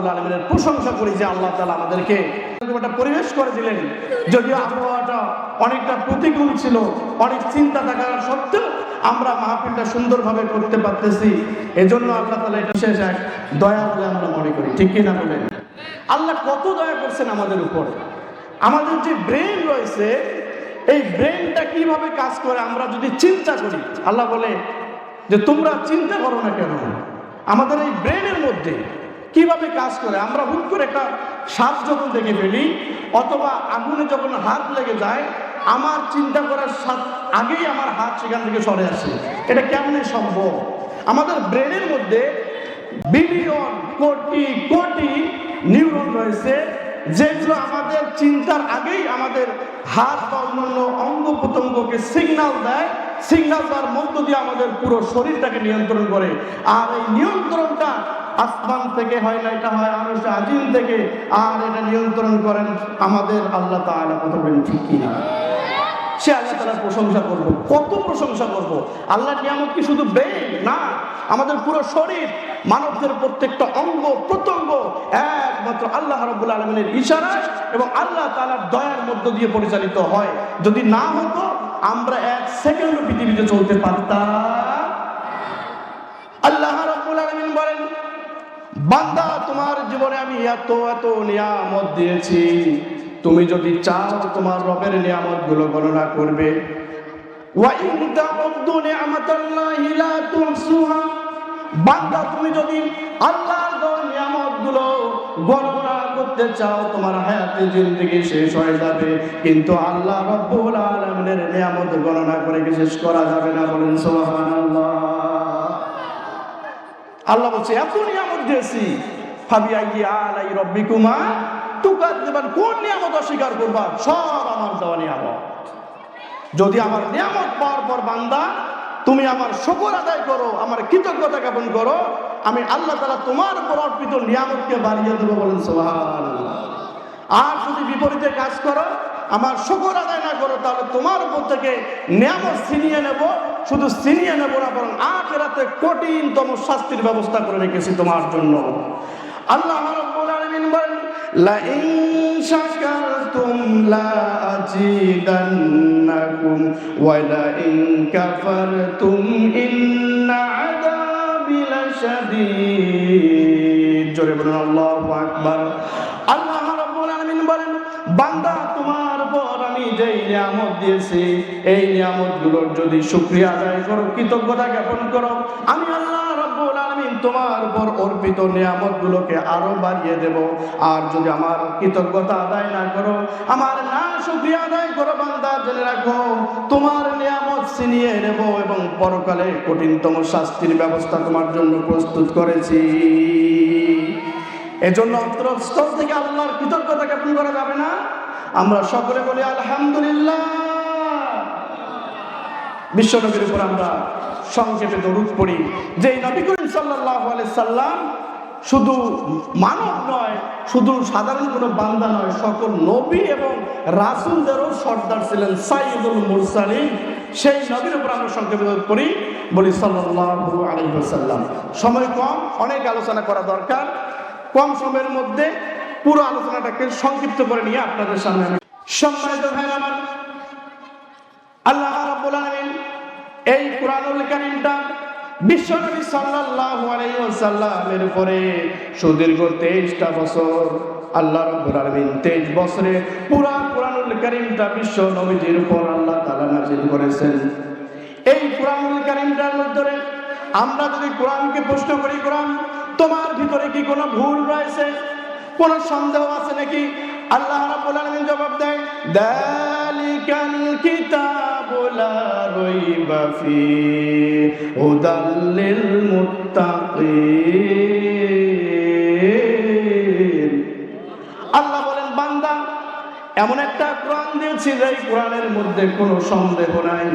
রাব্বুল আলমিনের প্রশংসা করি যে আল্লাহ তালা আমাদেরকে একটা পরিবেশ করে দিলেন। যদিও আবহাওয়াটা অনেকটা প্রতিকূল ছিল, অনেক চিন্তা থাকার সত্ত্বেও আমরা মাহফিলটা সুন্দরভাবে করতে পারতেছি। এজন্য আল্লাহ তালা এটা শেষ এক দয়া বলে আমরা মনে করি। ঠিক কিনা বলেন? আল্লাহ কত দয়া করছেন আমাদের উপর। আমাদের যে ব্রেন রয়েছে, এই ব্রেনটা কীভাবে কাজ করে আমরা যদি চিন্তা করি, আল্লাহ বলে যে তোমরা চিন্তা করো না কেন? আমাদের এই ব্রেনের মধ্যে কীভাবে কাজ করে? আমরা হুট করে একটা সাপ যখন দেখে ফেলি, অথবা আগুনে যখন হাত লেগে যায়, আমার চিন্তা করার সাথ আগেই আমার হাত সেখান থেকে সরে আসে। এটা কেমনে সম্ভব? আমাদের ব্রেনের মধ্যে বিলিয়ন, কোটি কোটি নিউরন রয়েছে, যেগুলো আমাদের চিন্তার আগেই আমাদের হাত বা অন্যান্য অঙ্গ প্রত্যঙ্গকে সিগনাল দেয়। সিগনাল দেওয়ার মধ্য দিয়ে আমাদের পুরো শরীরটাকে নিয়ন্ত্রণ করে। আর এই নিয়ন্ত্রণটা আসমান থেকে হয় না, এটা হয় আরও আজিম থেকে। আর এটা নিয়ন্ত্রণ করেন আমাদের আল্লাহ তাআলা, কথা বলেন ঠিক কিনা? সে আল্লাহ তালার প্রশংসা করব। কত প্রশংসা করব? আল্লাহ নিয়ামত কি শুধু ব্রেন না, আমাদের পুরো শরীর মানবদের প্রত্যেকটা অঙ্গ, প্রত্যঙ্গ একমাত্র আল্লাহ রব্বুল আলমিনের ইশারা এবং আল্লাহ তালার দয়ার মধ্য দিয়ে পরিচালিত হয়। যদি না হতো, আমরা এক সেকেন্ড পৃথিবীতে চলতে পারতাম। আল্লাহ রব্বুল আলমিন বলেন বান্দা, তোমার জীবনে আমি এত এত নিয়ামত দিয়েছি। তুমি যদি চাও তোমার রবের নিয়ামতগুলো গণনা করবে। বান্দা, তুমি যদি আল্লাহর নিয়ামতগুলো গণনা করতে চাও, তোমার হায়াতে জিন্দেগি শেষ হয়ে যাবে। কিন্তু আল্লাহ রব্বুল আলামিনের নিয়ামত গণনা করে শেষ করা যাবে না বলেন সুবহানাল্লাহ। আল্লাহ বলছে এত নিয়ামত দিয়েছি। ভাবি আই আলাই রব্বিকুমা? তুকার দেবেন কোন নিয়ামত অস্বীকার করবা? সব আমার দেওয়া নিয়ামত। যদি আমার নিয়ামত পাওয়ার পর বান্দা, তুমি আমার শকর আদায় করো, আমার কৃতজ্ঞতা জ্ঞাপন করো, আমি আল্লাহ তালা তোমার উপর অর্পিত নিয়ামতকে বাড়িয়ে দেবো বলেন সোহান আর যদি বিপরীতে কাজ করো আমার শকর আদায় না করো, তাহলে তোমার উপর থেকে নিয়ামত ছিনিয়ে নেব। শুধু ছিনিয়ে নেব না, বরং আখেরাতে কঠিনতম শাস্তির ব্যবস্থা করে রেখেছি তোমার জন্য। আল্লাহ আলামিন বলেন ইন্না আল্লাহু বলেন, বান্দা যেই নিয়ামত দিয়েছি। এই নিয়ামতগুলোর যদি শুকরিয়া আদায় করো, কৃতজ্ঞতা জ্ঞাপন করো। আমি আল্লাহ রব্বুল আলামিন তোমার উপর অর্পিত নিয়ামতগুলোকে আরও বাড়িয়ে দেব। আর যদি আমার কৃতজ্ঞতা আদায় না করো, আমার না শুকরিয়া আদায় করো বান্দা, জেনে রাখো, তোমার নিয়ামত ছিনিয়ে নেব এবং পরকালে কঠিনতম শাস্তির ব্যবস্থা তোমার জন্য প্রস্তুত করেছি। এজন্য অন্তরস্থল থেকে আল্লাহর কৃতজ্ঞতা জ্ঞাপন করা যাবে না। আমরা সকলে বলি আলহামদুলিল্লাহ। বিশ্ব বিশ্বনবীর উপর আমরা সংক্ষেপে দরুদ পড়ি। যে নবী করিম সাল্লাহ সাল্লাম শুধু মানব নয়, শুধু সাধারণ কোনো বান্দা নয়, সকল নবী এবং রাসুলদেরও সর্দার ছিলেন সাইদুল মুরসালিম সেই নবীর উপর আমরা সংক্ষেপে পড়ি, বলি সাল্লাল্লাহু আলাইহি ওয়াসাল্লাম। সময় কম, অনেক আলোচনা করা দরকার। কম সময়ের মধ্যে পুরো আলোচনাটাকে সংক্ষিপ্ত করে নিয়ে আপনাদের সামনে সম্মানিত আল্লাহ রাব্বুল আলামিন এই কোরআনুল কারীমটা বিশ্বনবী সাল্লাল্লাহু আলাইহি ওয়াসাল্লামের সুদীর্ঘ 23টা বছর, আল্লাহ রাব্বুল আলামিন 23 বছরে পুরা কোরআনুল কারীমটা বিশ্ব উপর আল্লাহ তাআলা নাযিল করেছেন। এই কোরআনুল কারীমটার মধ্যে আমরা যদি কোরআনকে প্রশ্ন করি, কোরআন, তোমার ভিতরে কি কোনো ভুল রয়েছে? কোনো সন্দেহ আছে নাকি? আল্লাহ রাব্বুল আলামিন জবাব দেয়, দালিকাল লা রাইবা ফি মুত্তাকিন. আল্লাহ বলেন, বান্দা, এমন একটা কোরআন দিয়েছি যে কোরআনের মধ্যে কোনো সন্দেহ নাই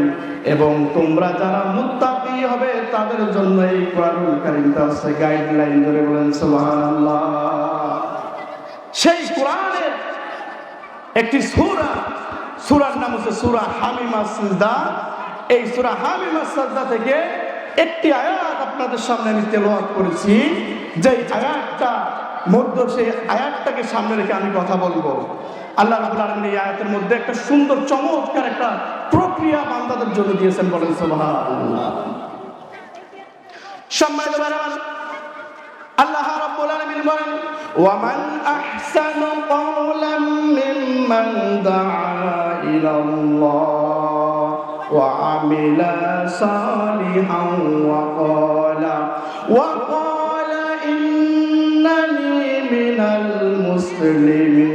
এবং তোমরা যারা মুত্তাকি হবে তাদের জন্য এই কোরআনুল কারীমটা গাইডলাইন ধরে বলেন, সুবহানাল্লাহ। সেই কোরআনের একটি সূরা, সূরার নাম হচ্ছে সূরা হামিমা সিজদা। এই সূরা হামিমা সিজদা থেকে একটি আয়াত আপনাদের সামনে আমি তেলাওয়াত করেছি। যে আয়াতটা মধ্য, সেই আয়াতটাকে সামনে রেখে আমি কথা বলব। আল্লাহ রাবুল আলমিন এই আয়াতের মধ্যে একটা সুন্দর, চমৎকার একটা প্রক্রিয়া বান্দাদের জন্য দিয়েছেন বলেন সুবহানাল্লাহ। সম্মানিত আল্লাহ রাব্বুল আলামিন বলেন ওয়ামান আহসানু কওলাম মিম্মান দাআ ইলাল্লাহ ওয়া আমিলা সালিহান ওয়া ক্বালা ওয়া ক্বালা ইন্নানি মিনাল মুসলিমিন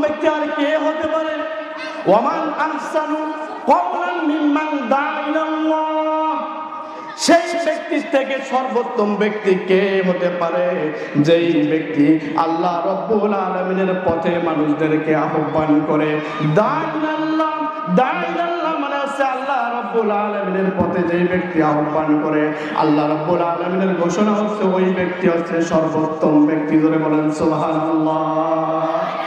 ব্যক্তি আর কে হতে পারে? ওমান আহসানু কওলান মিম্মান সেই ব্যক্তির থেকে সর্বোত্তম ব্যক্তি কে হতে পারে? যেই ব্যক্তি আল্লাহ রব্বুল আলমিনের পথে মানুষদেরকে আহ্বান করে। দাইনাল্লাহ দাইনাল্লাহ মানে হচ্ছে আল্লাহ রব্বুল আলমিনের পথে যেই ব্যক্তি আহ্বান করে। আল্লাহ রব্বুল আলমিনের ঘোষণা হচ্ছে ওই ব্যক্তি হচ্ছে সর্বোত্তম ব্যক্তি। ধরে বলেন সুবহানাল্লাহ।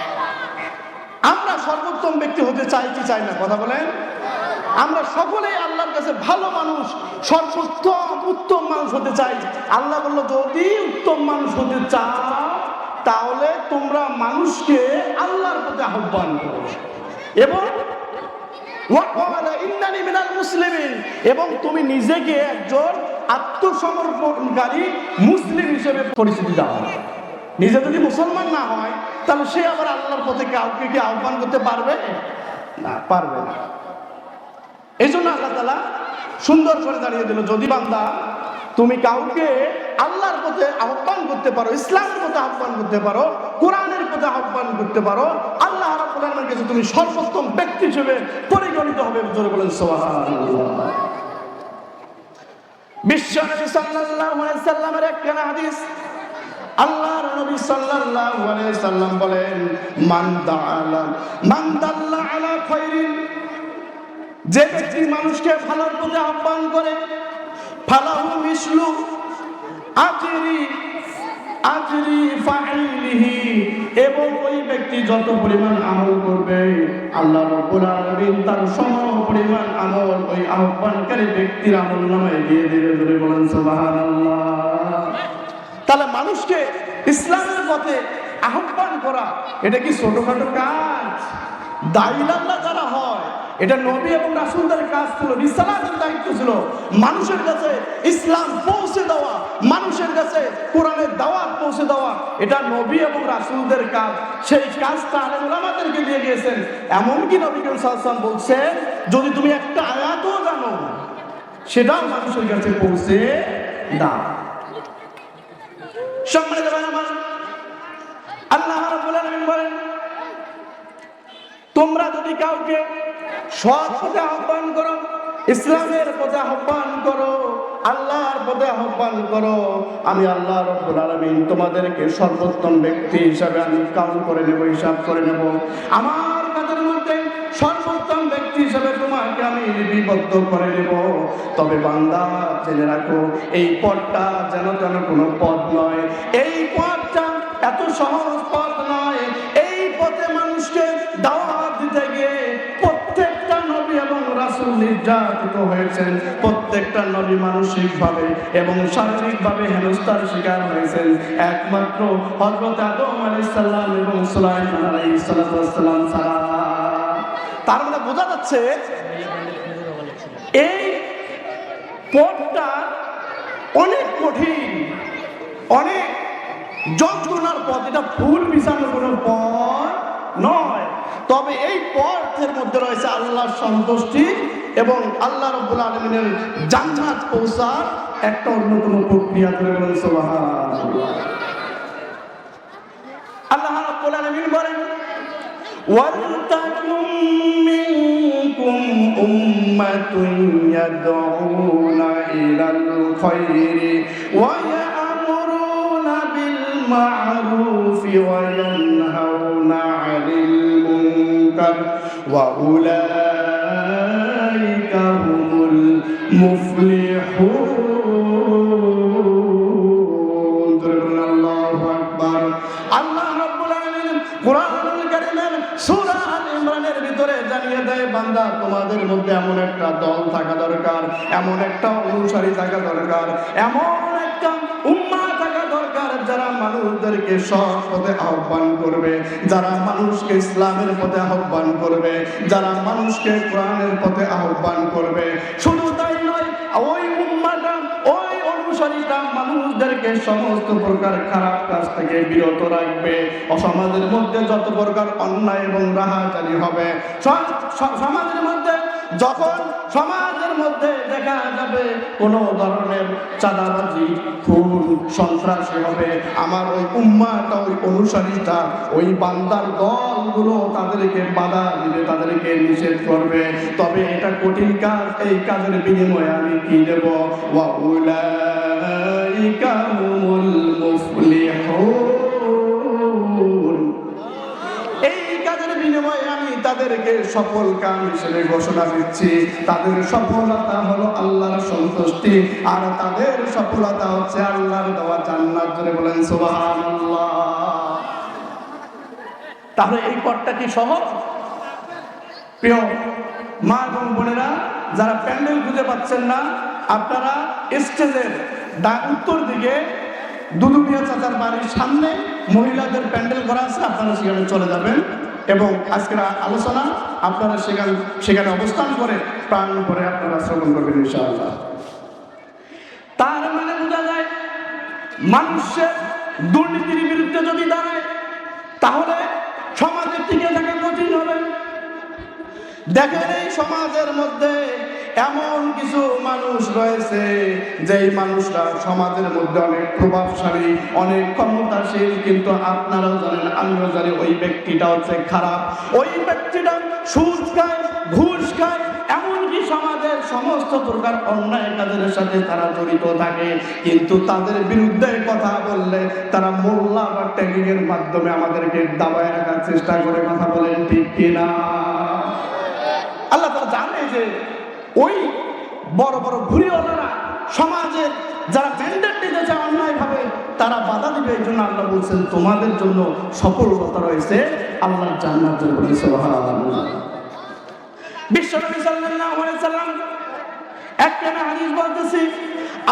সর্বোত্তম ব্যক্তি হতে চাই কি চাই না? কথা বলেন। আমরা সকলেই আল্লাহর কাছে ভালো মানুষ সর্বোত্তম উত্তম মানুষ হতে চাই। আল্লাহ বলল, যদি উত্তম মানুষ হতে চাও, তাহলে তোমরা মানুষকে আল্লাহর প্রতি আহ্বান করো। এবং মুসলিমিন, এবং তুমি নিজেকে একজন আত্মসমর্পণকারী মুসলিম হিসেবে পরিচিতি দাও। নিজে যদি মুসলমান না হয় তাহলে সে আবার আল্লাহর পথে কাউকে কি আহ্বান করতে পারবে? না পারবে না। এই জন্য আল্লাহ তালা সুন্দর করে দাঁড়িয়ে দিল, যদি বান্দা তুমি কাউকে আল্লাহর পথে আহ্বান করতে পারো, ইসলামের পথে আহ্বান করতে পারো, কোরআনের পথে আহ্বান করতে পারো, আল্লাহ আলামিনের কাছে তুমি সর্বোত্তম ব্যক্তি হিসেবে পরিগণিত হবে। জোরে বলেন বিশ্ব নবী সাল্লাল্লাহু আলাইহি সাল্লামের একখানা হাদিস আল্লাহর নবী সাল্লাল্লাহু আলাইহি সাল্লাম বলেন, মান দাআলা, মান দাল্লা আলা খায়রিন যে ব্যক্তি মানুষকে ভালোর পথে আহ্বান করে, ফালাহু মিসলু আজরি আজরি ফাইলিহি। এবং ওই ব্যক্তি যত পরিমাণ আমল করবে, আল্লাহ রাব্বুল আলামিন তার সম পরিমাণ আমল ওই আহ্বানকারী ব্যক্তির আমল নামায় দিয়ে দিবে। বলেন, সুবহানাল্লাহ। তাহলে মানুষকে ইসলামের পথে আহ্বান করা, এটা কি ছোটখাটো কাজ? দাইলাল্লাহ যারা হয়, এটা নবী এবং রাসুলদের কাজ ছিল, রিসালাতের দায়িত্ব ছিল। মানুষের কাছে ইসলাম পৌঁছে দেওয়া, মানুষের কাছে কোরআনের দাওয়াত পৌঁছে দেওয়া, এটা নবী এবং রাসুলদের কাজ। সেই কাজটা আলেম ওলামাদেরকে দিয়ে গিয়েছেন। এমনকি নবী করিম সাল্লাম বলছেন, যদি তুমি একটা আয়াতও জানো, সেটাও মানুষের কাছে পৌঁছে দাও। আমার। আল্লাহ বলেন, তোমরা যদি কাউকে সৎ পথে আহ্বান করো, ইসলামের পথে আহ্বান করো, আল্লাহর পথে আহ্বান করো, আমি আল্লাহ রব্বুল তোমাদেরকে সর্বোত্তম ব্যক্তি হিসাবে আমি কাউন্ট করে নেব, হিসাব করে নেব। আমার কাদের মধ্যে সর্বোত্তম ব্যক্তি হিসাবে করে নেব। তবে বান্দা, জেনে রাখো, এই পথটা যেন যেন কোনো পথ নয়। এই পথটা এত সহজ পথ নয়। এই পথে মানুষকে দাওয়াত দিতে গিয়ে প্রত্যেকটা নবী এবং রাসূল নির্যাতিত হয়েছেন। প্রত্যেকটা নবী মানসিকভাবে এবং শারীরিকভাবে হেনস্থার শিকার হয়েছেন। একমাত্র হযরত আদম আলাইহিস সালাম এবং ছাড়া। তার মানে বোঝা যাচ্ছে এই পথটা অনেক কঠিন, অনেক যন্ত্রণার পথ এটা ফুল মিশানো কোনো পথ নয়। তবে এই পথের মধ্যে রয়েছে আল্লাহর সন্তুষ্টি এবং আল্লাহ রব্বুল আলমিনের জান্নাত পৌঁছার একটা অন্যতম প্রক্রিয়া করে আল্লাহ রব্বুল আলমিন বলেন أُمَّةٌ يَدْعُونَ إِلَى الْخَيْرِ وَيَأْمُرُونَ بِالْمَعْرُوفِ وَيَنْهَوْنَ عَنِ الْمُنكَرِ وَأُولَٰئِكَ هُمُ الْمُفْلِحُونَ. বান্দা, তোমাদের মধ্যে এমন একটা দল থাকা দরকার, এমন একটা অনুসারী থাকা দরকার, এমন একটা উম্মা থাকা দরকার যারা মানুষদেরকে সৎ পথে আহ্বান করবে, যারা মানুষকে ইসলামের পথে আহ্বান করবে, যারা মানুষকে কোরআনের পথে আহ্বান করবে। শুধু তাই নয়, ওই উম্মাটা, ওই অনুসারীটা মানুষদেরকে সমস্ত প্রকার খারাপ কাজ থেকে বিরত রাখবে। সমাজের মধ্যে যত প্রকার অন্যায় এবং রাহাজানি হবে সমাজের মধ্যে যখন সমাজের মধ্যে দেখা যাবে কোনো ধরনের চাঁদাবাজি, খুন, সন্ত্রাসী হবে, আমার ওই উম্মাটা ওই অনুসারীটা, ওই বান্দার দলগুলো তাদেরকে বাধা দিবে, তাদেরকে নিষেধ করবে। তবে এটা কঠিন কাজ, এই কাজের বিনিময়ে আমি কি দেব? ওয়া তাদেরকে সফল কাম হিসেবে ঘোষণা দিচ্ছি। তাদের সফলতা হলো আল্লাহর সন্তুষ্টি, আর তাদের সফলতা হচ্ছে আল্লাহর দেওয়া জান্নাত। জুড়ে বলেন, সুবহানাল্লাহ। তাহলে এই পথটা কি সহজ? প্রিয় মা এবং বোনেরা, যারা প্যান্ডেল খুঁজে পাচ্ছেন না, আপনারা স্টেজের ডা- উত্তর দিকে দুদুমিয়া চাচার বাড়ির সামনে মহিলাদের প্যান্ডেল করা আছে, আপনারা সেখানে চলে যাবেন। এবং আজকের আলোচনা আপনারা সেখানে সেখানে অবস্থান করে প্রাণ করে আপনারা শ্রবণ করবেন, ইনশাআল্লাহ। তার মানে বোঝা যায়, মানুষের দুর্নীতির বিরুদ্ধে যদি দাঁড়ায়, তাহলে সমাজের টিকে থাকা কঠিন হবে। দেখেন এই সমাজের মধ্যে এমন কিছু মানুষ রয়েছে, যেই মানুষরা সমাজের মধ্যে অনেক প্রভাবশালী, অনেক ক্ষমতাশীল, কিন্তু আপনারাও জানেন, আমিও জানি ওই ব্যক্তিটা হচ্ছে খারাপ। ওই ব্যক্তিটা সুদ খায়, ঘুষ খায়, এমনকি সমাজের সমস্ত প্রকার অন্যায় কাজের সাথে তারা জড়িত থাকে। কিন্তু তাদের বিরুদ্ধে কথা বললে তারা মোল্লা বা ট্যাগিং এর মাধ্যমে আমাদেরকে দাবায় রাখার চেষ্টা করে, কথা বলেন ঠিক কিনা? আল্লাহ জানে যে ওই বড় বড় ঘুরিওয়ালারা সমাজের যারা ম্যান্ডেট নিতে চায় অন্যায় ভাবে তারা বাধা দিবে। এই জন্য আল্লাহ বলছেন, তোমাদের জন্য সফলতা রয়েছে আল্লাহর জান্নাত জন্য বিশ্বনবী সাল্লাল্লাহু আলাইহি সাল্লাম একটা হাদিস বলতেছি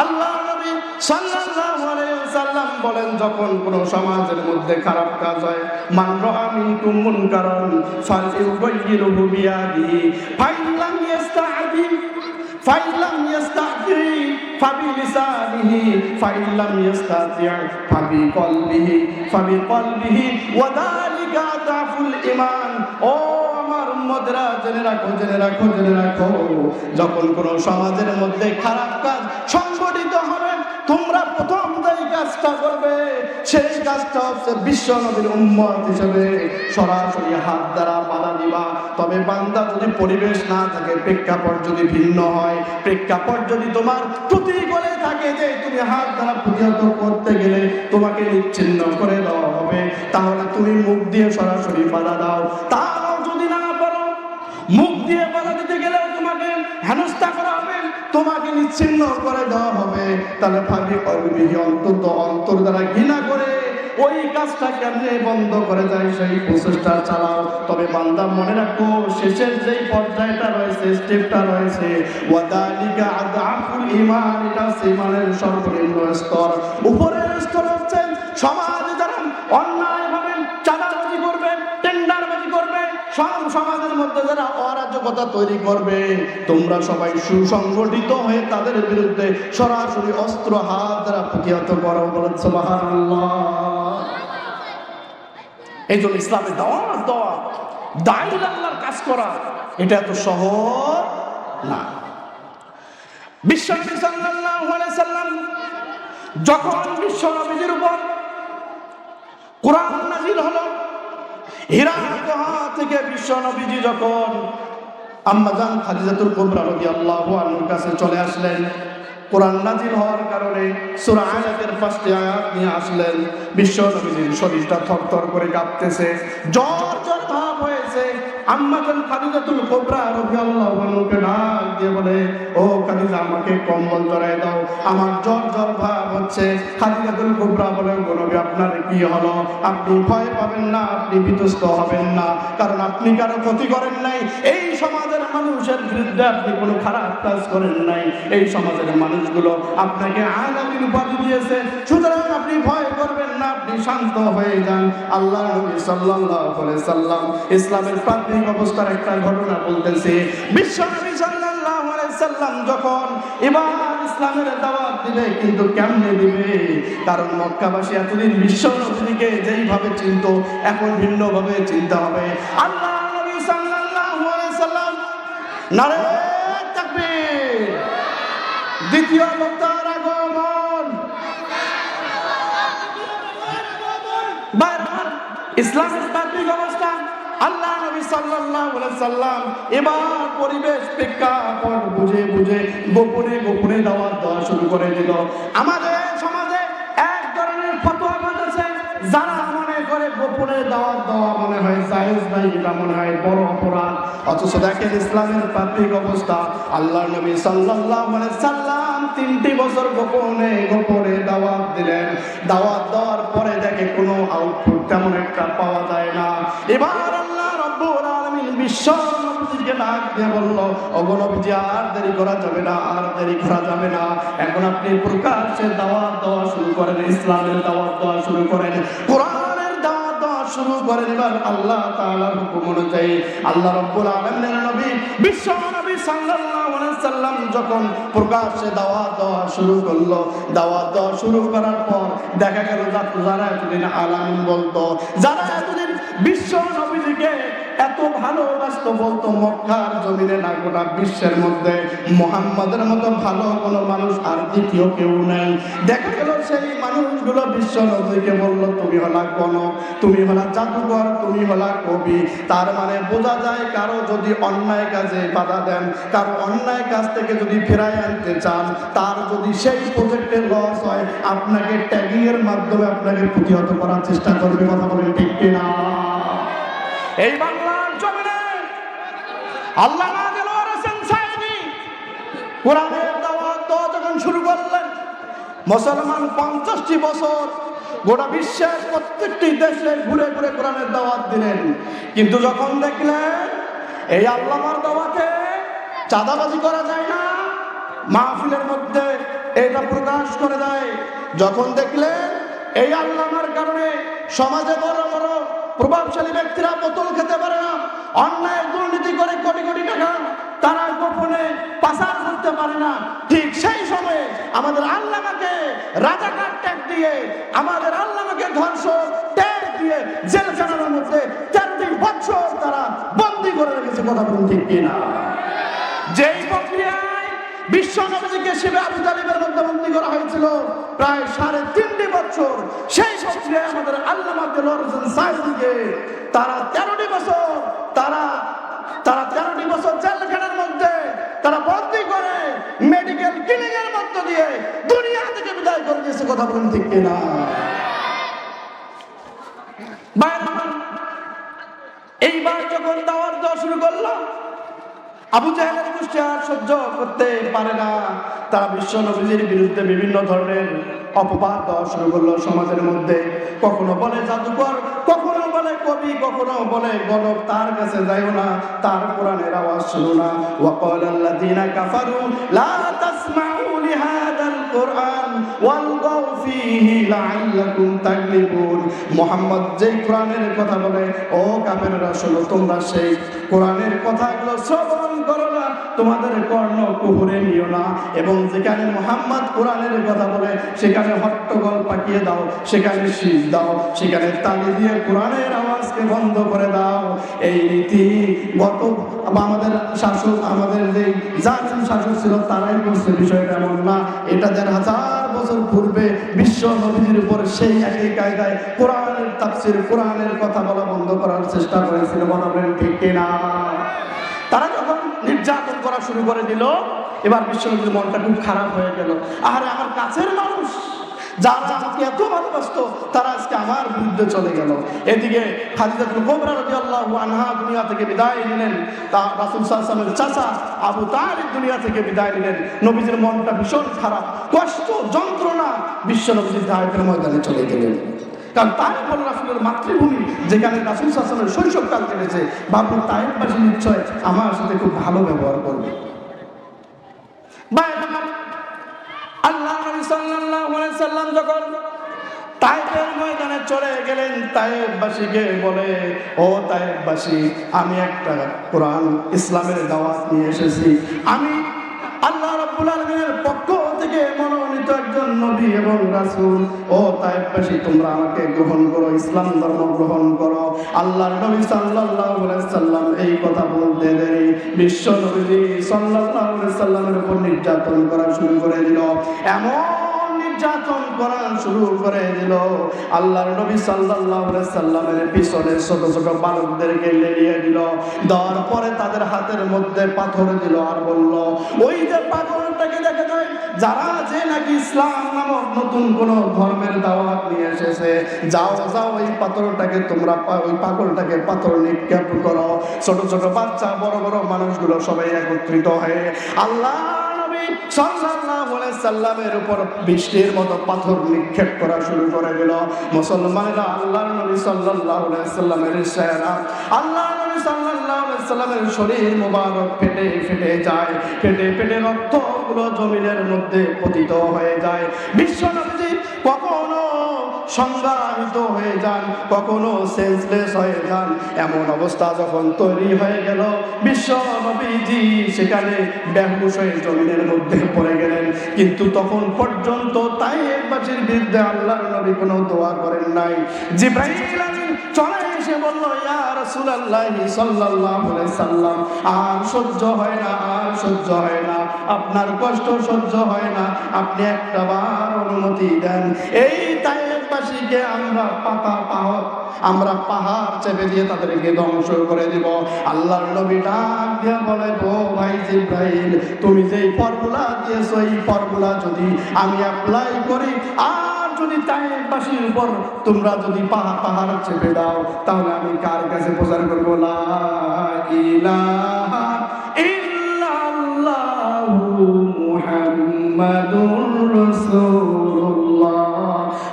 আল্লাহ নবী সাল্লাল্লাহু আলাইহি ওয়াসাল্লাম বলেন, যখন কোন সমাজের মধ্যে খারাপ কাজ হয়, মান রাআ মিনকুম মুনকারান ফালইউগাইয়িরহু বিয়াদিহি, ফাইন লাম ইস্তা'দি ফাইন লাম ইস্তা'দি ফাবিলিসানিহি ফাইন লাম فبقلبه ফাবিকলবিহি ফাবিকলবিহি ওয়া যালিকা দাফুল আমার উম্মতরা জেনে রাখো জেনে রাখো জেনে রাখো। যখন কোন সমাজের মধ্যে খারাপ কাজ সংগঠিত হবে তোমরা প্রথম যেই কাজটা করবে, সেই কাজটা হচ্ছে বিশ্ব নবীর উম্মত হিসেবে সরাসরি হাত দ্বারা বাধা দিবা। তবে বান্দা যদি পরিবেশ না থাকে, প্রেক্ষাপট যদি ভিন্ন হয়, প্রেক্ষাপট যদি তোমার প্রতিকূলে থাকে যে তুমি হাত দ্বারা প্রতিহত করতে গেলে তোমাকে নিচ্ছিন্ন করে দেওয়া হবে, তাহলে তুমি মুখ দিয়ে সরাসরি বাধা দাও। তাও যদি না পারো মুখ দিয়ে বাধা দিতে গেলেও হেনস্থা করা হবে, তোমাকে নিচ্ছিন্ন করে দেওয়া হবে। তাহলে ফাঁকি করবি অন্তত অন্তর দ্বারা ঘৃণা করে, ওই কাজটা কেমনে বন্ধ করে যায় সেই প্রচেষ্টা চালাও। তবে বান্দা মনে রাখো, শেষের যেই পর্যায়টা রয়েছে স্টেপটা রয়েছে, ওয়াদালিকা আদাফুল ঈমান, এটা সর্বনিম্ন স্তর। উপরের স্তর হচ্ছে সমাজ, যারা অন্যায় সমাজের মধ্যে যারা অরাজকতা তৈরি করবে, তোমরা সবাই সুসংগঠিত হয়ে তাদের বিরুদ্ধে সরাসরি অস্ত্র হাত দ্বারা প্রতিহত করো এই জন্য ইসলামের দাওয়াত দেওয়া দায়িল আল্লাহর কাজ করা, এটা এত সহজ না। বিশ্বনবী সাল্লাল্লাহু আলাইহি সাল্লাম যখন বিশ্বনবীর উপর কোরআন নাজিল হলো হীরা থেকে বিশ্বনবীজি যখন আম্মাজান খাদিজাতুল কুবরা রাদিয়াল্লাহু আনহার কাছে চলে আসলেন, কোরআন নাজিল হওয়ার কারণে সূরা আয়াতের পাঁচটি আয়াত নিয়ে আসলেন, বিশ্ব নবীজির শরীরটা থরথর করে কাঁপতেছে জ্বর জ্বর ভাব হয়েছে। আম্মাজান খাদিজাতুল কোবরা রাদিয়াল্লাহু আনহাকে ডাক দিয়ে বলে, ও খাদিজা, আমাকে কম্বল দাও। আমার জ্বর জ্বর ভাব হচ্ছে। খাদিজাতুল কোবরা বলে নবী, আপনার কি হলো? আপনি ভয় পাবেন না, আপনি বিতস্ত হবেন না। কারণ আপনি কারও ক্ষতি করেন নাই। এই সমাজের মানুষের বিরুদ্ধে আপনি কোনো খারাপ কাজ করেন নাই। এই সমাজের মানুষগুলো আপনাকে আলামিন উপাধি দিয়েছে। সুতরাং আপনি ভয় করবেন না, আপনি শান্ত হয়ে যান। আল্লাহ নবী সাল্লাল্লাহু আলাইহি সাল্লাম ইসলামের প্রাথমিক অবস্থার একটা ঘটনা বলতেছে। বিশ্ব নবী সাল্লাল্লাহু আলাইহি সাল্লাম যখন এবার ইসলামের দাওয়াত দিবে, কিন্তু কেমনে দিবে? কারণ মক্কাবাসী এতদিন বিশ্ব নবীকে যেইভাবে চিনতো, এখন ভিন্নভাবে চিনতে হবে। আল্লাহ নবী সাল্লাল্লাহু আলাইহি সাল্লাম নারে তাকবীর। দ্বিতীয় বক্তার আগমন। ইসলামের তাত্ত্বিক অবস্থা। আল্লাহ সাল্লাম এবার পরিবেশ বুঝে বুঝে দাওয়াত দেওয়া শুরু করে আমাদের সমাজে এক ধরনের যারা মনে করে দাওয়াত দেওয়া মনে হয় বড় অপরাধ। ইসলামের তাত্ত্বিক অবস্থা আল্লাহ নবী সাল্লাম তিনটি বছর গোপনে গোপনে দাওয়াত দিলেন। দাওয়াত দেওয়ার পরে দেখে কোনো আউটপুট তেমন একটা পাওয়া যায় না। এবার নবীকে ডাক দিয়ে বলল আর দেরি করা যাবে না, আর দেরি করা যাবে না। এখন আপনি প্রকাশ্যে দাওয়াত দেওয়া শুরু করেন, ইসলামের দাওয়াত দেওয়া শুরু করেন শুরু করেন। আল্লাহ তাআলার হুকুম অনুযায়ী আল্লাহ রব্বুল আলামিনের নবী, বিশ্ব নবী সাল্লাল্লাহু আলাইহি সাল্লাম যখন প্রকাশ্যে দাওয়াত দেওয়া শুরু করল, দাওয়াত দেওয়া শুরু করার পর দেখা গেল যারা এতদিন আলামিন বলতো, যারা এতদিন বিশ্ব নবীজিকে এত ভালোবাসতো বলতো মক্কার জমিনে না গোটা বিশ্বের মধ্যে। মোহাম্মদের মতো ভালো কোনো মানুষ আর দ্বিতীয় কেউ নেই। দেখা গেল সেই মানুষগুলো বিশ্ব নবীকে বলল, তুমি হলা গণক তুমি হলা জাদুঘর, তুমি হলা কবি। তার মানে বোঝা যায় কারও যদি অন্যায় কাজে বাধা দেন, কারও অন্যায় কাজ থেকে যদি ফেরাই আনতে চান, তার যদি সেই প্রজেক্টে লস হয়, আপনাকে ট্যাগিং এর মাধ্যমে আপনাকে প্রতিহত করার চেষ্টা করবে, কথা বলেন ঠিক কিনা? এই আল্লাহ দেলোয়ার হোসেন সাহেবী কোরআনের দাওয়াত দেওয়া যখন শুরু করলেন, মুসলমান পঞ্চাশটি বছর গোটা বিশ্বের প্রত্যেকটি দেশে ঘুরে ঘুরে কোরআনের দাওয়াত দিলেন। কিন্তু যখন দেখলেন, এই আল্লামার দাওয়াতে চাঁদাবাজি করা যায় না, মাহফিলের মধ্যে এটা প্রকাশ করে দেয়। যখন দেখলেন, এই আল্লামার কারণে সমাজে বড় বড় প্রভাবশালী ব্যক্তিরা বোতল খেতে পারে না, অন্যায় দুর্নীতি করে কোটি কোটি টাকা তারা গোপনে পাচার করতে পারে না। ঠিক সেই সময়ে আমাদের আল্লামাকে রাজাকার ট্যাগ দিয়ে, আমাদের আল্লামাকে ধ্বংস ট্যাগ দিয়ে জেল জেলখানার মধ্যে চারটি বছর তারা বন্দি করে রেখেছে, কথা ঠিক কিনা? যেই বিশ্ব নবীজিকে শিবে আবু তালিবের মধ্যে বন্দী করা হয়েছিল। প্রায় সাড়ে তিনটি বছর। সেই প্রক্রিয়ায় আমাদের আল্লাহ আব্দুল হোসেন সাইদিকে তারা তেরোটি বছর, তারা তারা তেরোটি বছর জেলখানার মধ্যে তারা বন্দি করে মেডিকেল ক্লিনিং এর মধ্য দিয়ে দুনিয়া থেকে বিদায় করে দিয়েছে, কথা বলুন ঠিক কিনা? এইবার যখন দাওয়াত দেওয়া শুরু করলাম আবু জাহেলের গোষ্ঠী আর সহ্য করতে পারে না। তারা বিশ্ব নবীজির বিরুদ্ধে বিভিন্ন ধরনের অপবাদ দেওয়া শুরু করল সমাজের মধ্যে। কখনো বলে জাদুকর, কখনো বলে কবি, কখনো বলে গণক, তার কাছে যাইও না, তার কোরআনের আওয়াজ শুনো না। ওয়াকাল কাফারু, লা তাসমাউ লিহাদাল কোরআন। ওয়ালগাউ ফিহি লাআল্লাকুম তাগলিবুন। মুহাম্মদ যেই কোরআনের কথা বলে, ও কাফেররা, শোনো, তোমরা সেই কোরআনের কথাগুলো শ্রবণ করো। তোমাদের কর্ণ কুহুরে নিও না। এবং যেখানে মোহাম্মদ কোরআনের কথা বলে, সেখানে হট্টগোল পাকিয়ে দাও, সেখানে শীষ দাও, সেখানে তালি দিয়ে কোরআনের আওয়াজকে বন্ধ করে দাও। এই রীতি গত আমাদের শাসক, আমাদের যে জাতির শাসক ছিল, তারাই করছে, বিষয়টা এমন না। এটা দেড় হাজার বছর পূর্বে বিশ্ব নবীর উপর সেই একই কায়দায় কোরআনের তাফসির, কোরআনের কথা বলা বন্ধ করার চেষ্টা করেছিল বলবেন ঠিক কিনা? তারা যখন নির্যাতন করা শুরু করে দিল। এবার বিশ্বনবীর মনটা খুব খারাপ হয়ে গেল। আরে আমার কাছের মানুষ আমাকে এত তারা বিরুদ্ধে চলে এদিকে আনহা দুনিয়া থেকে বিদায় নিলেন। তা চাচা আবু দুনিয়া থেকে বিদায় নিলেন। মনটা ভীষণ খারাপ, কষ্ট, যন্ত্রণা বিশ্ব দায়িত্বের ময়দানে চলে গেলেন। কারণ তাই বল রাসুলের মাতৃভূমি, যেখানে রাসুল শৈশবকাল কেটেছে। তাইবাসী নিশ্চয় আমার সাথে খুব ভালো ব্যবহার করবে। আল্লাহ সাল্লাম যখন তাইফের ময়দানে চলে গেলেন তাইফবাসীকে বলে, ও তাইফবাসী আমি একটা কোরআন ইসলামের দাওয়াত নিয়ে এসেছি। আমি আল্লাহ রাব্বুল আলামিনের নবী এবং রাসূল। ও তাইফবাসী তোমরা আমাকে গ্রহণ করো, ইসলাম ধর্ম গ্রহণ করো। আল্লাহর নবী সাল্লাল্লাহু আলাইহি সাল্লাম এই কথা বলতে দেরি। বিশ্ব নবীজি সাল্লাল্লাহু আলাইহি সাল্লামের উপর নির্যাতন করা শুরু করে দিল। এমন নির্যাতন করা শুরু করে দিল। আল্লাহর নবী সাল্লাল্লাহু আলাইহি সাল্লামের পিছনে ছোট ছোট বালকদেরকে লেলিয়ে দিল। দেওয়ার পরে তাদের হাতের মধ্যে পাথর দিল আর বলল, ওই যে যায় যারা যে নাকি ইসলাম নামক নতুন কোন ধর্মের দাওয়াত নিয়ে এসেছে, যাও যাও ওই পাথরটাকে তোমরা ওই পাগলটাকে পাথর নিক্ষেপ করো। ছোট ছোট বাচ্চা, বড় বড় মানুষগুলো সবাই একত্রিত হয়ে আল্লাহ সাল্লামের উপর বৃষ্টির মতো পাথর নিক্ষেপ করা শুরু করে দিল। মুসলমানেরা আল্লাহর নবী আলাইহি সাল্লামের ইশারা আল্লাহ সাল্লামের শরীর মোবারক ফেটে ফেটে যায়। ফেটে ফেটে রক্তগুলো জমিনের মধ্যে পতিত হয়ে যায়। বিশ্ব নবীজি কখনো সংজ্ঞায়িত হয়ে যান, কখনো সেন্সলেস হয়ে যান। এমন অবস্থা যখন তৈরি হয়ে গেল বিশ্ব নবীজি সেখানে হয়ে জমিনের মধ্যে পড়ে গেলেন। কিন্তু তখন পর্যন্ত তাই একবাসীর বিরুদ্ধে আল্লাহর নবী কোনো দোয়া করেন নাই। আমিন চলে এসে বলল সাল্লাম, আর সহ্য হয় না, আর সহ্য হয় না। আপনার কষ্ট সহ্য হয় না। আপনি একটা বার অনুমতি দেন। এই তাইবাসীকে আমরা পাতা পাহাড়, আমরা পাহাড় চেপে দিয়ে তাদেরকে ধ্বংস করে দিব। আল্লাহর নবী ডাক দিয়ে বলে, ও ভাই জিব্রাইল, তুমি যেই ফর্মুলা দিয়েছ, এই ফর্মুলা যদি আমি অ্যাপ্লাই করি, আর যদি তাইবাসীর উপর তোমরা যদি পাহাড় পাহাড় চেপে দাও, তাহলে আমি কার কাছে প্রচার করব? লা ইলাহা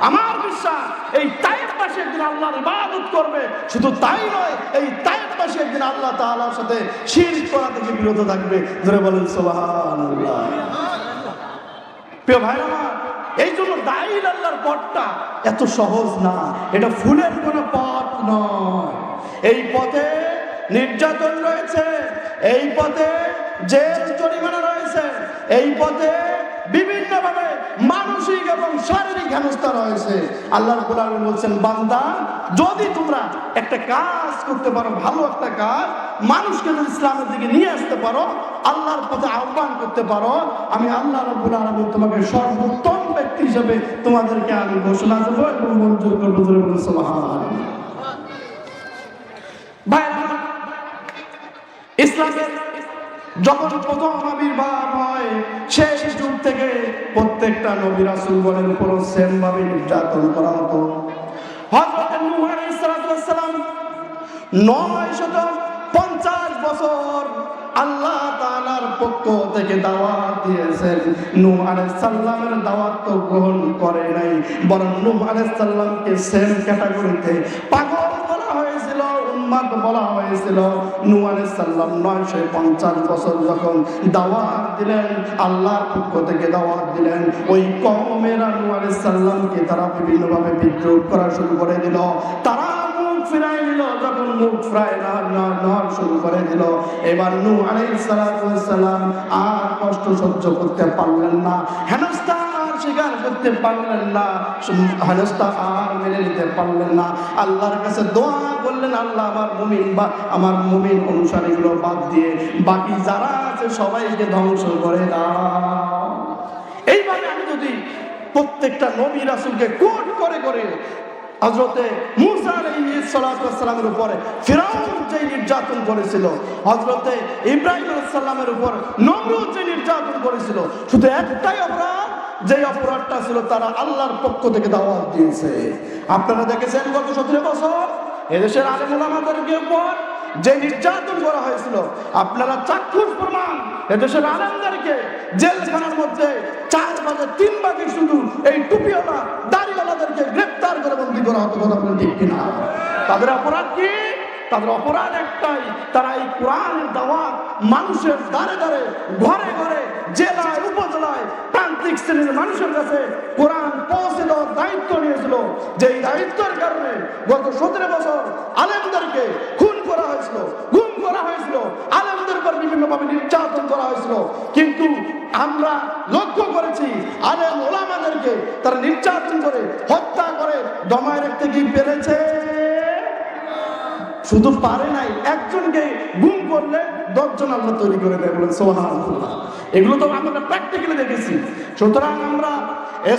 আমার বিশ্বাস, এই তাইয়ের পাশে একদিন আল্লাহর ইবাদত করবে। শুধু তাই নয়, এই তাইয়ের পাশে একদিন আল্লাহ তাআলার সাথে শিরক করা থেকে বিরত থাকবে। ধরে বলেন, সুবহানাল্লাহ। প্রিয় ভাই আমার, এই জন্য দাইল আল্লাহর পথটা এত সহজ না। এটা ফুলের কোনো পথ নয়। এই পথে নির্যাতন রয়েছে, এই পথে জেল জরিমানা রয়েছে, এই পথে বিভিন্নভাবে মানসিক এবং শারীরিক হেনস্থা রয়েছে। আল্লাহ আলামিন বলছেন, বান্দা, যদি তোমরা একটা কাজ করতে পারো, ভালো একটা কাজ, মানুষকে যদি ইসলামের দিকে নিয়ে আসতে পারো, আল্লাহর পথে আহ্বান করতে পারো, আমি আল্লাহ রাব্বুল আলামিন তোমাকে সর্বোত্তম ব্যক্তি হিসেবে তোমাদেরকে আমি ঘোষণা দেবো এবং মঞ্জুর করব। ভাই ইসলামের যখন প্রথম আবির্ভাব হয়, সেই যুগ থেকে প্রত্যেকটা নবী রাসূলগণের উপর সেম ভাবে নির্যাতন করা হতো। হযরত নূহ আলাইহিস সালাম নয় শত পঞ্চাশ বছর আল্লাহ তাআলার পক্ষ থেকে দাওয়াত দিয়েছেন। নূহ আলাইহিস সালামের দাওয়াত তো গ্রহণ করে নাই, বরং নূহ আলাইহিস সালামকে সেম ক্যাটাগরিতে বলা হয়েছিল বলা হয়েছিল, নূহ আলাইহিস সালাম 950 বছর যখন দাওয়াত দিলেন, আল্লাহর পক্ষ থেকে দাওয়াত দিলেন, ওই কওমেরা নূহ আলাইহিস সালামকে তারা বিভিন্নভাবে বিদ্রোহ করা শুরু করে দিল। তারা এবার আলাইহিস সালাতু সালাম আর কষ্ট সহ্য করতে পারলেন না। হেনস্থা আর স্বীকার করতে পারলেন না। হেনস্থা আর মেনে নিতে পারলেন না। আল্লাহর কাছে দোয়া করলেন, আল্লাহ আমার মুমিন বা আমার মুমিন অনুসারীগুলো বাদ দিয়ে বাকি যারা আছে সবাইকে ধ্বংস করে দাও। এইভাবে আমি যদি প্রত্যেকটা নবী রাসূলকে কোট করে করে হজরতে মুসা আলাইহিস সালাতু উপরে ফিরাউন যে নির্যাতন করেছিল হজরতে ইব্রাহিম সালামের উপর নমরুদ যে নির্যাতন করেছিল, শুধু একটাই অপরাধ যে অপরাধটা ছিল তারা আল্লাহর পক্ষ থেকে দাওয়াত দিয়েছে। আপনারা দেখেছেন গত সতেরো বছর এদেশের আলেমুল আমাদেরকে উপর যে নির্যাতন করা হয়েছিল, আপনারা চাক্ষুষ প্রমাণ এদেশের আলেমদেরকে জেলখানার মধ্যে চার ভাগে তিন ভাগে শুধু এই টুপিওয়ালা, দাড়িওয়ালাদেরকে গ্রেপ্তার করে বন্দি করা হতো, কথা বলেন ঠিক কিনা? তাদের অপরাধ কি? তাদের অপরাধ একটাই, তারা এই কোরআনের দাওয়াত মানুষের দ্বারে দ্বারে, ঘরে ঘরে, জেলায়, উপজেলায়, প্রান্তিক শ্রেণির মানুষের কাছে কোরআন পৌঁছে দেওয়ার দায়িত্ব নিয়েছিল। যেই দায়িত্বের কারণে গত সতেরো বছর আলেমদেরকে খুন করা হয়েছিল, গুম করা হয়েছিল, আলেমদের উপর বিভিন্নভাবে নির্যাতন করা হয়েছিল। কিন্তু আমরা লক্ষ্য করেছি, আলেম ওলামাদেরকে তারা নির্যাতন করে, হত্যা করে, দমায় রাখতে কি পেরেছে শুধু পারে নাই, একজনকে গুম করলে দশজন আল্লাহ তৈরি করে দেয় সোহান এগুলো তো আমরা প্র্যাকটিক্যালি দেখেছি। সুতরাং আমরা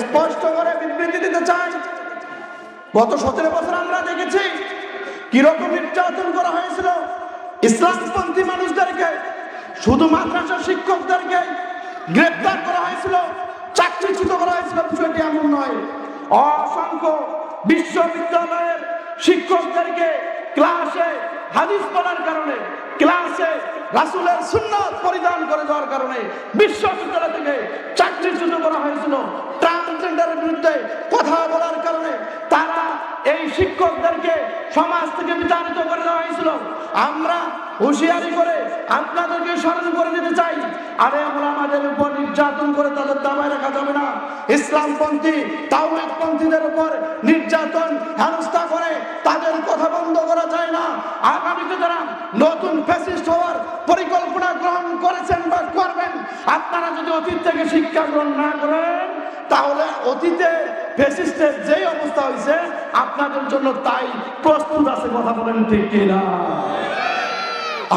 স্পষ্ট করে বিবৃতি দিতে চাই। গত সতেরো বছর আমরা দেখেছি কীরকম নির্যাতন করা হয়েছিল ইসলামপন্থী মানুষদেরকে, শুধু মাদ্রাসা শিক্ষকদেরকে গ্রেপ্তার করা হয়েছিল, চাকরিচ্যুত করা হয়েছিল, বিষয়টি এমন নয়। অসংখ্য বিশ্ববিদ্যালয়ের শিক্ষকদেরকে ক্লাসে হাদিস পড়ার কারণে, ক্লাসে রাসুলের সুন্নত পরিধান করে যাওয়ার কারণে বিশ্ববিদ্যালয় থেকে সুযোগ করা হয়েছিল। ট্রান্সজেন্ডারের বিরুদ্ধে কথা বলার কারণে তারা এই শিক্ষকদেরকে সমাজ থেকে বিতাড়িত করে দেওয়া হয়েছিল। আমরা হুঁশিয়ারি করে আপনাদেরকে স্মরণ করে দিতে চাই। আরে আমরা আমাদের উপর নির্যাতন করে তাদের দাবায় রাখা যাবে না। ইসলামপন্থী তাওহিদপন্থীদের উপর নির্যাতন, হেনস্থা করে তাদের কথা বন্ধ করা যায় না। আগামীতে যারা নতুন ফ্যাসিস্ট হওয়ার পরিকল্পনা গ্রহণ করেছেন বা করবেন, আপনারা যদি অতীত থেকে শিক্ষা গ্রহণ না করেন তাহলে অতীতে ফেসিস্টের যেই অবস্থা হয়েছে, আপনাদের জন্য তাই প্রস্তুত আছে কথা বলেন ঠিক কিনা?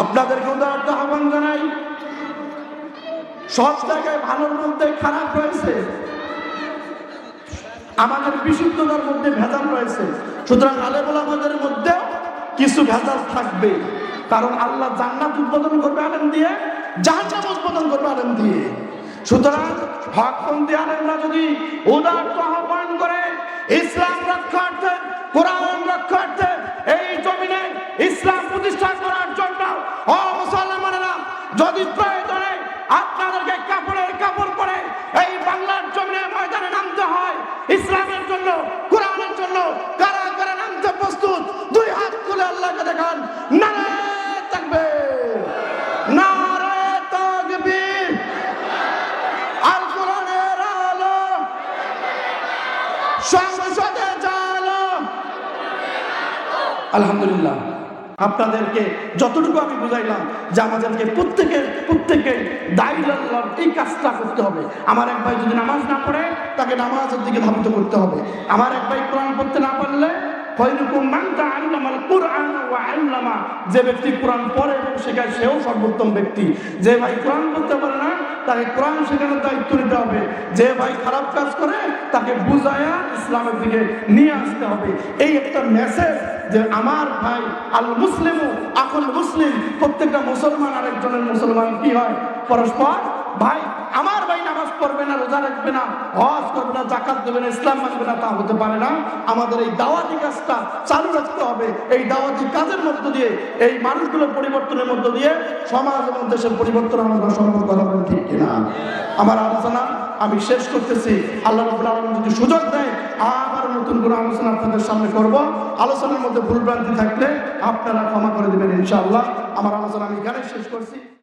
আপনাদেরকে উদাহরণ আহ্বান জানাই। সব জায়গায় ভালোর মধ্যে খারাপ রয়েছে। আমাদের বিশুদ্ধতার মধ্যে ভেজাল রয়েছে। সুতরাং আলেমুল আমাদের মধ্যেও কিছু ভেজাল থাকবে। কারণ আল্লাহ জান্নাত উদ্বোধন করবে আলেম দিয়ে, জাহান্নাম উদ্বোধন করবে আলেম দিয়ে। সুতরাং হকপন্থী আলেমরা যদি উদার্ত আহ্বান করে, ইসলাম রক্ষার্থে, কোরআন রক্ষার্থে, এই জমিনে ইসলাম প্রতিষ্ঠা করার জন্য, ও মুসলমানেরা, যদি প্রয়োজনে আপনাদেরকে কাপড়ের কাপড় পরে এই বাংলার জমিনে ময়দানে নামতে হয়। ইসলামের জন্য, কোরআনের জন্য কারা কারা নামতে প্রস্তুত? দুই হাত তুলে আল্লাহকে দেখান নারে থাকবে নারে তাকবীর আল কোরআনের আলো সংসদে জালো আলহামদুলিল্লাহ। আপনাদেরকে যতটুকু আমি বুঝাইলাম যে আমাদেরকে প্রত্যেকের প্রত্যেকের দায়িত্ব এই কাজটা করতে হবে। আমার এক ভাই যদি নামাজ না পড়ে, তাকে নামাজের দিকে ধাবিত করতে হবে। আমার এক ভাই কোরআন পড়তে না পারলে যে ব্যক্তি কোরআন পড়ে এবং শেখায়, সেও সর্বোত্তম ব্যক্তি। যে ভাই কোরআন পড়তে পারে না তাকে কোরআন শেখানোর দায়িত্ব নিতে হবে। যে ভাই খারাপ কাজ করে, তাকে বুঝায়া ইসলামের দিকে নিয়ে আসতে হবে। এই একটা মেসেজ যে আমার ভাই আল মুসলিম আকুল মুসলিম, প্রত্যেকটা মুসলমান আরেকজনের মুসলমান কি হয়? পরস্পর ভাই, আমার ভাই নামাজ পড়বে না, রোজা রাখবে না, হজ করবে না জাকাত দেবে না, ইসলাম মানবে না, তা হতে পারে না। আমাদের এই দাওয়াতি কাজটা চালু রাখতে হবে। এই দাওয়াতি কাজের মধ্য দিয়ে, এই মানুষগুলোর পরিবর্তনের মধ্য দিয়ে সমাজ এবং দেশের পরিবর্তন আমরা সম্ভব বলেন ঠিক কিনা? আমার আলোচনা আমি শেষ করতেছি। আল্লাহ রাব্বুল আলামিন যদি সুযোগ দেয়, আবার নতুন কোনো আলোচনা আপনাদের সামনে করব। আলোচনার মধ্যে ভুলভ্রান্তি থাকলে আপনারা ক্ষমা করে দেবেন ইনশাআল্লাহ। আমার আলোচনা আমি এখানে শেষ করছি।